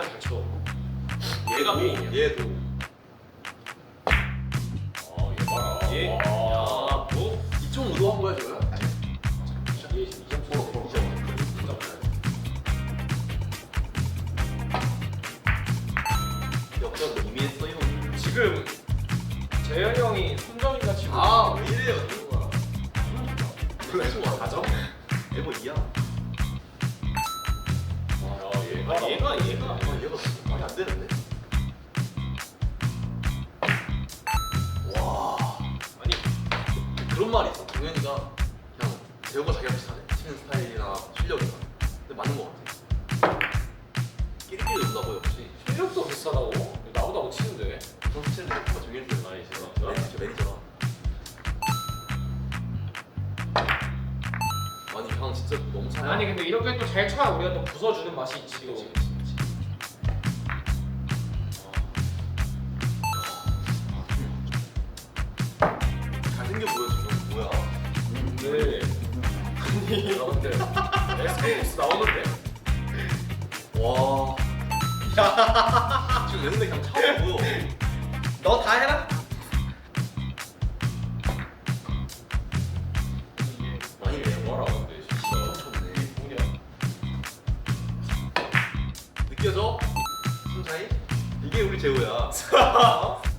얘가 잘 쳐. 얘가 메인이야. 얘도. 어, 얘 봐라. 얘. 야, 뭐? 2.5도 한 거야 저거야? 얘 지금 2점 어, 쳐. 어, 역전 이미 했어요. 지금 재현이 형이 손정이가 치고 아, 왜 이래요? 에버 2야. 야, 얘가, 얘가, 얘가. 아, 말이 안 되는데. 와. 아니, 그런 말이 있어. 동현이가 그냥 재호가 자기랑 비슷하네. 치는 스타일이나 실력이나. 근데 맞는 거 같아. 끼리끼리 논다고 역시. 실력도 비슷하다고? 나보다 못 치는데. 선수 치는 게 정말 정해질 때 아니, 죄송합니다. 매니저 매니저라. 아니 형 진짜 너무 잘. 아니 근데 이렇게 또 잘 쳐야 우리가 또 부숴주는 맛이 있지 또. 잘생 겨 보여 지금 뭐야? 네. 아니, 여러분들. 에스코스 나오는데? 와. 지금 내 눈에 그냥 차고. 너 다 해라. 아니 내 뭐라 근데, 진짜. 쳤네. 뭐냐? 느껴져? 숨 차이? 이게 우리 재호야.